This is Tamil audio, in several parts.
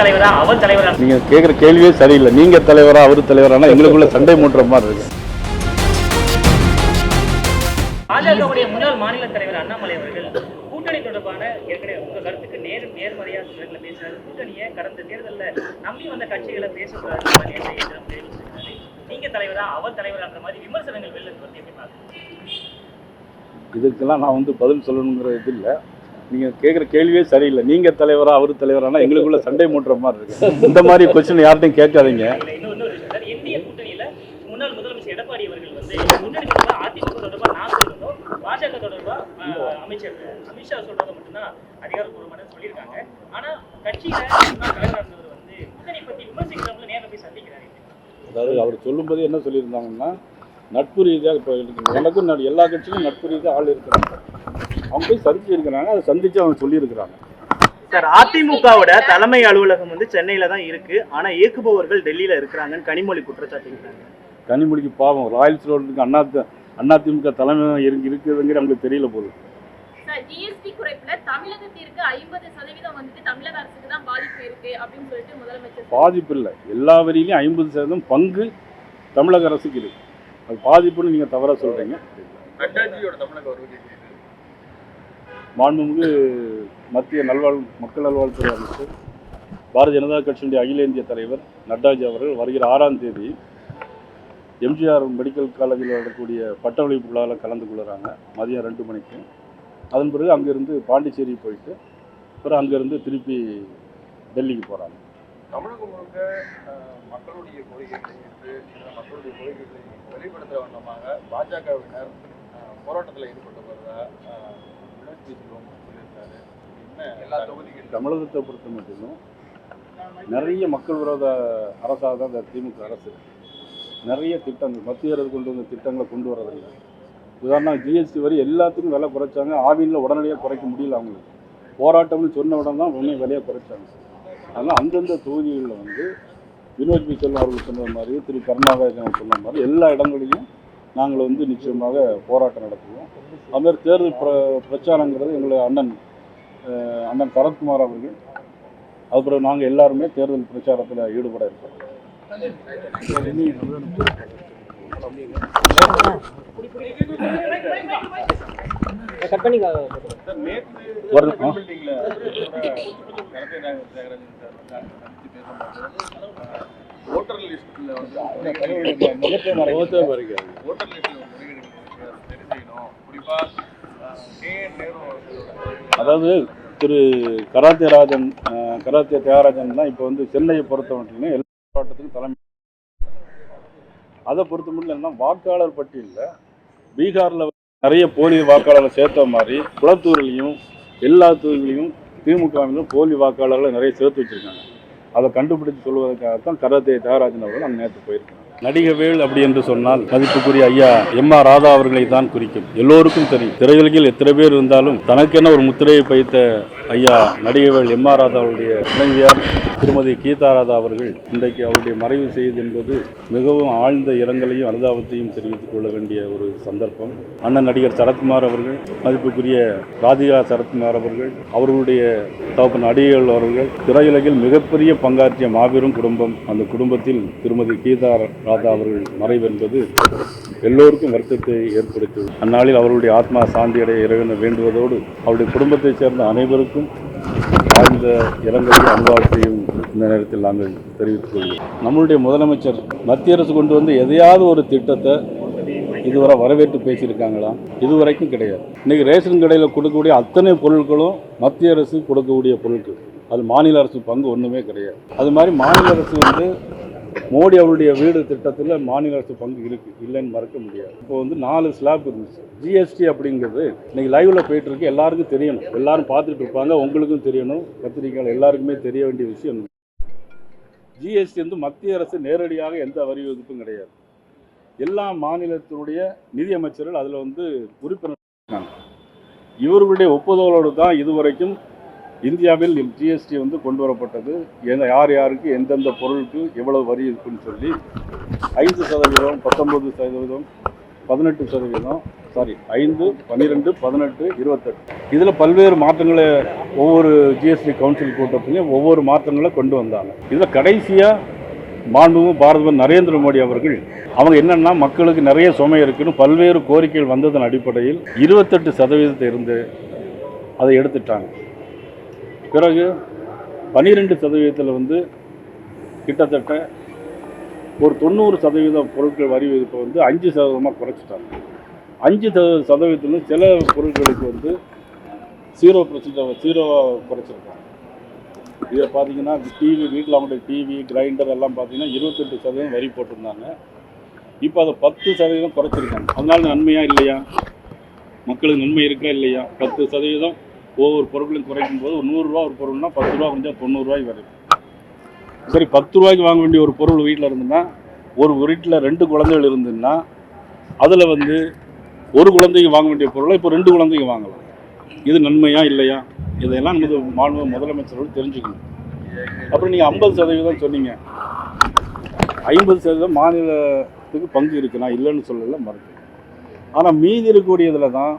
தலைவரா அவர் தலைவரா? நீங்க கேட்குற கேள்வியே சரியில்லை. நீங்க தலைவரா அவர் தலைவரானா எங்களுக்குள்ள சண்டை மூட்டுற மாதிரி இருக்கு. பாஜகவுடைய முன்னாள் மாநில தலைவர் அண்ணாமலை அவர்கள் கூட்டணி தொடர்பான ஏற்கனவே உங்க கருத்துக்கு நேர் நேர்மறையா சிலர்ல பேசுறாரு. கூட்டணியை கடந்த தேர்தல்ல நம்பி வந்த கட்சிகளை பேசக்கூடாது நீங்க தலைவரா அவர் தலைவரான்ற மாதிரி விமர்சனங்கள் வெளில வந்து எப்படி பாக்குறீங்க இதுக்கெல்லாம் நான் வந்து பதில் சொல்லணுங்கிற இது இல்லை. நீங்கள் கேட்குற கேள்வியே சரியில்லை. நீங்கள் தலைவரா அவர் தலைவரானா எங்களுக்குள்ள சண்டை மூட்டுற மாதிரி இருக்கு. இந்த மாதிரி கொஸ்டின் யார்ட்டையும் கேட்காதீங்க. அதாவது அவர் சொல்லும்போது என்ன சொல்லியிருந்தாங்கன்னா நட்பு ரீதியாக இப்போ எனக்கும் எல்லா கட்சியிலும் நட்பு ரீதியாக ஆள் இருக்கிறாங்க. அவங்க போய் சந்திச்சு இருக்கிறாங்க. அதை சந்திச்சு அவங்க சொல்லியிருக்கிறாங்க. சார் அதிமுகவோட தலைமை அலுவலகம் வந்து சென்னையில தான் இருக்கு. ஆனா இயக்குபவர்கள் டெல்லியில இருக்கிறாங்கன்னு கனிமொழி குற்றச்சாட்டுகிறாங்க கனிமொழிக்கு பாவம். ராயல்ஸ் ரோடுக்கு அண்ணா அதிமுக தலைமை இருக்கு இருக்குதுங்கிற அவங்களுக்கு தெரியல போகுது சார் ஜிஎஸ்டி குறைப்புல தமிழகத்திற்கு ஐம்பது சதவீதம் வந்துட்டு தமிழக அரசுக்கு தான் பாதிப்பு இருக்கு அப்படின்னு சொல்லிட்டு முதலமைச்சர் பாதிப்பு இல்லை. எல்லா வரியிலையும் ஐம்பது சதவீதம் பங்கு தமிழக அரசுக்கு இருக்கு. அது பாதிப்புன்னு நீங்கள் தவறாக சொல்கிறீங்க மாண்புமிகு மத்திய நல்வாழ் மக்கள் நல்வாழ்வுத்துறை அமைச்சர் பாரதிய ஜனதா கட்சியினுடைய அகில இந்திய தலைவர் நட்டாஜி அவர்கள் வருகிற ஆறாம் தேதி எம்ஜிஆர் மெடிக்கல் காலேஜில் நடக்கக்கூடிய பட்டமளிப்பு விழாவில் கலந்து கொள்கிறாங்க. மதியம் ரெண்டு மணிக்கு. அதன் பிறகு அங்கேருந்து பாண்டிச்சேரி போயிட்டு அப்புறம் அங்கேருந்து திருப்பி டெல்லிக்கு போகிறாங்க தமிழகம் முழுக்க மக்களுடைய கோரிக்கைகளை ஏற்று மக்களுடைய கோரிக்கைகளை வெளிப்படுத்துகிற வண்ணமாக பாஜகவினர் போராட்டத்தில் ஈடுபட்டு வருவதா எல்லா தமிழகத்தை பொறுத்த மட்டும் நிறைய மக்கள் விரோத அரசாக தான் இந்த திமுக அரசு நிறைய திட்டங்கள் மத்திய அரசு கொண்டு வந்த திட்டங்களை கொண்டு வரதில்லை உதாரணம் ஜிஎஸ்டி வரி எல்லாத்துக்கும் விலை குறைச்சாங்க. ஆவினில் உடனடியாக குறைக்க முடியல அவங்களுக்கு. போராட்டம்னு சொன்ன உடனே தான் உடனே விலையை குறைச்சாங்க. அதனால் அந்தந்த தொகுதிகளில் வந்து வினோத் பி செல்வம் அவர்கள் சொன்ன மாதிரி திரு கருணாகரன் சொன்ன மாதிரி எல்லா இடங்களையும் நாங்கள் வந்து நிச்சயமாக போராட்டம் நடத்துவோம். அதுமாதிரி தேர்தல் பிர பிரச்சாரங்கிறது எங்களுடைய அண்ணன் அண்ணன் சரத்குமார் அவர்கள். அதுக்கப்புறம் நாங்கள் எல்லாருமே தேர்தல் பிரச்சாரத்தில் ஈடுபட இருக்கோம். வருது. அதாவது திரு கராத்தே ராஜன் கராத்தே தியாகராஜன் தான் இப்போ வந்து சென்னையை பொறுத்த மட்டும் எல்லா போராட்டத்துக்கும் தலைமை. அதை பொறுத்த மட்டும் வாக்காளர் பட்டியலில் பீகாரில் நிறைய போலி வாக்காளர்களை சேர்த்த மாதிரி குளத்தூர்லேயும் எல்லா தொகுதியிலையும் திமுகவிலும் போலி வாக்காளர்களை நிறைய சேர்த்து வச்சிருக்காங்க. அதை கண்டுபிடிச்சு சொல்வதற்காகத்தான் கராத்தே தியாகராஜன் அவர்கள் நான் நேற்று போயிருக்கேன் நடிகவேல் அப்படி என்று சொன்னால் மதிப்புக்குரிய ஐயா எம் ஆர் ராதா அவர்களை தான் குறிக்கும். எல்லோருக்கும் தெரியும். திரையுலகில் எத்தனை பேர் இருந்தாலும் தனக்கென ஒரு முத்திரையை பைத்த ஐயா நடிகவேல் எம் ஆர் ராதா அவருடைய துணைவியார் திருமதி கீதா ராதா அவர்கள் இன்றைக்கு அவருடைய மறைவு செய்து என்பது மிகவும் ஆழ்ந்த இரங்கலையும் அனுதாபத்தையும் தெரிவித்துக் கொள்ள வேண்டிய ஒரு சந்தர்ப்பம். அண்ணன் நடிகர் சரத்குமார் அவர்கள் மதிப்புக்குரிய ராதிகா சரத்குமார் அவர்கள் அவர்களுடைய தகப்பன் நடிகர்கள் அவர்கள் திரையுலகில் மிகப்பெரிய பங்காற்றிய மாபெரும் குடும்பம் அந்த குடும்பத்தில் திருமதி கீதா ராதா அவர்கள் மறைவு என்பது எல்லோருக்கும் வருத்தத்தை ஏற்படுத்தியது. அந்நாளில் அவருடைய ஆத்மா சாந்தியடைய இறைவனை வேண்டுவதோடு அவருடைய குடும்பத்தைச் சேர்ந்த அனைவருக்கும் ஆழ்ந்த இரங்கலையும் அன்பாவத்தையும் இந்த நேரத்தில் நாங்கள் தெரிவித்துக் கொள்கிறோம். நம்மளுடைய முதலமைச்சர் மத்திய அரசு கொண்டு வந்து எதையாவது ஒரு திட்டத்தை இதுவரை வரவேற்று பேசியிருக்காங்களா? இதுவரைக்கும் கிடையாது. இன்றைக்கி ரேஷன் கடையில் கொடுக்கக்கூடிய அத்தனை பொருட்களும் மத்திய அரசு கொடுக்கக்கூடிய பொருட்கள். அது மாநில அரசு பங்கு ஒன்றுமே கிடையாது. அது மாதிரி மாநில அரசு வந்து மோடி அவருடைய வீடு திட்டத்தில் மாநில அரசு பங்கு இருக்குது இல்லைன்னு மறக்க முடியாது. இப்போ வந்து நாலு ஸ்லாப் இருந்துச்சு. ஜிஎஸ்டி அப்படிங்கிறது இன்றைக்கி லைவில் போயிட்டுருக்கு எல்லாருக்கும் தெரியணும். எல்லாரும் பார்த்துட்டு இருப்பாங்க. உங்களுக்கும் தெரியணும். பத்திரிகைகள் எல்லாருக்குமே தெரிய வேண்டிய விஷயம் ஜிஎஸ்டி வந்து மத்திய அரசு நேரடியாக எந்த வரி விதிப்பும் கிடையாது. எல்லா மாநிலத்தினுடைய நிதியமைச்சர்கள் அதில் வந்து உறுப்பினர் இருக்காங்க. இவர்களுடைய ஒப்புதலோடு தான் இதுவரைக்கும் இந்தியாவில் ஜிஎஸ்டி வந்து கொண்டு வரப்பட்டது. எந்த யார் யாருக்கு எந்தெந்த பொருளுக்கு எவ்வளவு வரி இருக்குன்னு சொல்லி ஐந்து சதவீதம் பத்தொன்பது சதவீதம் பதினெட்டு சதவீதம் சாரி ஐந்து பன்னிரெண்டு பதினெட்டு இருபத்தெட்டு. இதில் பல்வேறு மாற்றங்களை ஒவ்வொரு ஜிஎஸ்டி கவுன்சில் கூட்டத்திலையும் ஒவ்வொரு மாற்றங்களை கொண்டு வந்தாங்க. இதில் கடைசியாக மாண்புமிகு பாரத நரேந்திர மோடி அவர்கள் அவங்க என்னென்னா மக்களுக்கு நிறைய சுமை இருக்குன்னு பல்வேறு கோரிக்கைகள் வந்ததன் அடிப்படையில் இருபத்தெட்டு சதவீதத்தை இருந்து அதை எடுத்துட்டாங்க. பிறகு பன்னிரெண்டு சதவீதத்தில் வந்து கிட்டத்தட்ட ஒரு தொண்ணூறு சதவீத பொருட்கள் வரி விதிப்பை வந்து அஞ்சு சதவீதமாக குறைச்சிட்டாங்க. அஞ்சு சத- சதவீதத்தில் சில பொருட்களுக்கு வந்து ஜீரோ பர்சன்ட் ஜீரோவாக குறைச்சிருக்காங்க. இதை பார்த்தீங்கன்னா டிவி வீட்டில் அவங்களுடைய டிவி கிரைண்டர் எல்லாம் பார்த்தீங்கன்னா இருபத்தெட்டு சதவீதம் வரி போட்டிருந்தாங்க. இப்போ அதை பத்து சதவீதம் குறைச்சிருக்காங்க. அதனால நன்மையா இல்லையா? மக்களுக்கு நன்மை இருக்கா இல்லையா? பத்து சதவீதம் ஒவ்வொரு பொருட்களையும் குறைக்கும் போது ஒரு நூறுரூவா ஒரு பொருள்னா பத்து ரூபா கொஞ்சம் தொண்ணூறுரூவாய்க்கு வருது சரி பத்து ரூபாய்க்கு வாங்க வேண்டிய ஒரு பொருள் வீட்டில் இருந்ததுன்னா ஒரு வீட்டில் ரெண்டு குழந்தைகள் இருந்ததுன்னா அதில் வந்து ஒரு குழந்தைக்கு வாங்க வேண்டிய பொருளை இப்போ ரெண்டு குழந்தைக்கு வாங்கலாம். இது நன்மையா இல்லையா? இதையெல்லாம் நமது மாண்பு முதலமைச்சரோடு தெரிஞ்சுக்கணும். அப்புறம் நீங்கள் ஐம்பது சதவீதம் சொன்னீங்க. ஐம்பது சதவீதம் மாநிலத்துக்கு பங்கு இருக்கு நான் இல்லைன்னு சொல்லல மறுக்கிறேன் ஆனால் மீதி இருக்கக்கூடியதில் தான்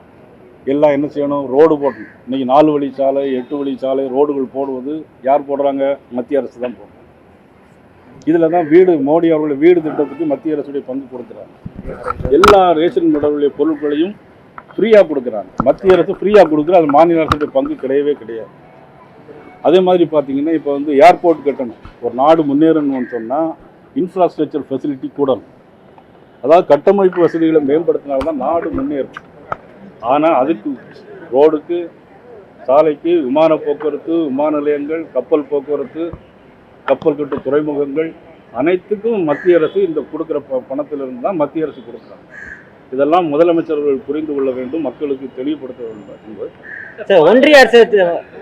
எல்லாம் என்ன செய்யணும்? ரோடு போடணும். இன்னைக்கு நாலு வழி சாலை எட்டு வழி சாலை ரோடுகள் போடுவது யார் போடுறாங்க? மத்திய அரசு தான் போடுறாங்க இதில் தான் வீடு மோடி அவர்களுடைய வீடு திட்டத்துக்கு மத்திய அரசுடைய பங்கு கொடுக்குறாங்க. எல்லா ரேஷன் கடவுளுடைய பொருட்களையும் ஃப்ரீயாக கொடுக்குறாங்க. மத்திய அரசு ஃப்ரீயாக கொடுக்குற அது மாநில அரசுடைய பங்கு கிடையவே கிடையாது. அதே மாதிரி பார்த்தீங்கன்னா இப்போ வந்து ஏர்போர்ட் கட்டணும். ஒரு நாடு முன்னேறணும்னு சொன்னால் இன்ஃப்ராஸ்ட்ரக்சர் ஃபெசிலிட்டி கூடணும். அதாவது கட்டமைப்பு வசதிகளை மேம்படுத்தினால்தான் நாடு முன்னேறும். ஆனால் அதுக்கு ரோடுக்கு சாலைக்கு விமான போக்குவரத்து விமான நிலையங்கள் கப்பல் போக்குவரத்து கப்பல் கட்டு துறைமுகங்கள் அனைத்துக்கும் மத்திய அரசு இந்த கொடுக்குற ப பணத்திலிருந்து தான் மத்திய அரசு கொடுக்குறாங்க. இதெல்லாம் முதலமைச்சர்கள் புரிந்து கொள்ள வேண்டும் மக்களுக்கு தெளிவுபடுத்த வேண்டும் என்பது. சார் ஒன்றிய அரசு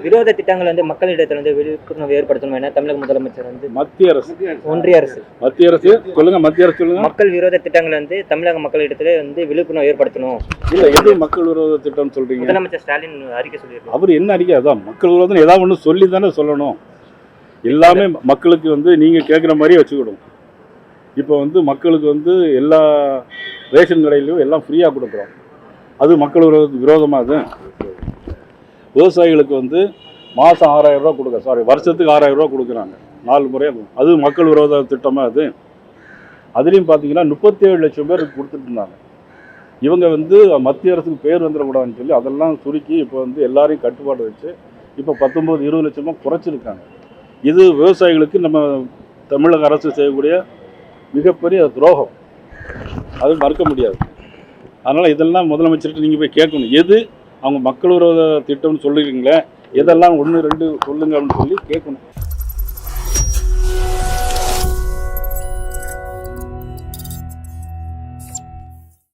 விரோத திட்டங்கள் வந்து மக்களிடத்தில் வந்து விழிப்புணர்வு ஏற்படுத்தணும் என தமிழக முதலமைச்சர் வந்து மத்திய அரசு. ஒன்றிய அரசு. மத்திய அரசு சொல்லுங்க மத்திய அரசு சொல்லுங்க. மக்கள் விரோத திட்டங்கள் வந்து தமிழக மக்களிடத்துல வந்து விழிப்புணர்வு ஏற்படுத்தணும். இல்ல எது மக்கள் விரோத திட்டம்னு சொல்றீங்க? முதலமைச்சர் ஸ்டாலின் அறிக்கை சொல்லியிருக்காரு. அவர் என்ன அறிக்கை? அதான் மக்கள் விரோதம் ஏதாவது ஒன்று சொல்லி தானே சொல்லணும். எல்லாமே மக்களுக்கு வந்து நீங்கள் கேட்குற மாதிரியே வச்சுக்கிடும். இப்போ வந்து மக்களுக்கு வந்து எல்லா ரேஷன் கடையிலையும் எல்லாம் ஃப்ரீயாக கொடுக்குறோம். அது மக்கள் விரோத விரோதமாக அது விவசாயிகளுக்கு வந்து மாதம் ஆறாயிரம் ரூபா கொடுக்க சாரி வருஷத்துக்கு ஆறாயிரம் ரூபா கொடுக்குறாங்க. நாலு முறையாக அது மக்கள் விரோத திட்டமாக அது அதுலேயும் பார்த்தீங்கன்னா முப்பத்தேழு லட்சம் பேர் கொடுத்துட்டு இருந்தாங்க. இவங்க வந்து மத்திய அரசுக்கு பேர் வந்துடக்கூடாதுன்னு சொல்லி அதெல்லாம் சுருக்கி இப்போ வந்து எல்லாரையும் கட்டுப்பாடு வச்சு இப்போ பத்தொம்போது இருபது லட்சமாக குறைச்சிருக்காங்க. இது விவசாயிகளுக்கு நம்ம தமிழக அரசு செய்யக்கூடிய மிகப்பெரிய துரோகம். அது மறுக்க முடியாது. அதனால் இதெல்லாம் முதலமைச்சர்கிட்ட நீங்கள் போய் கேட்கணும். எது அவங்க மக்கள் விரோத திட்டம்னு சொல்லுறீங்களே எதெல்லாம் ஒன்று ரெண்டு சொல்லுங்க அப்படின்னு சொல்லி கேட்கணும்.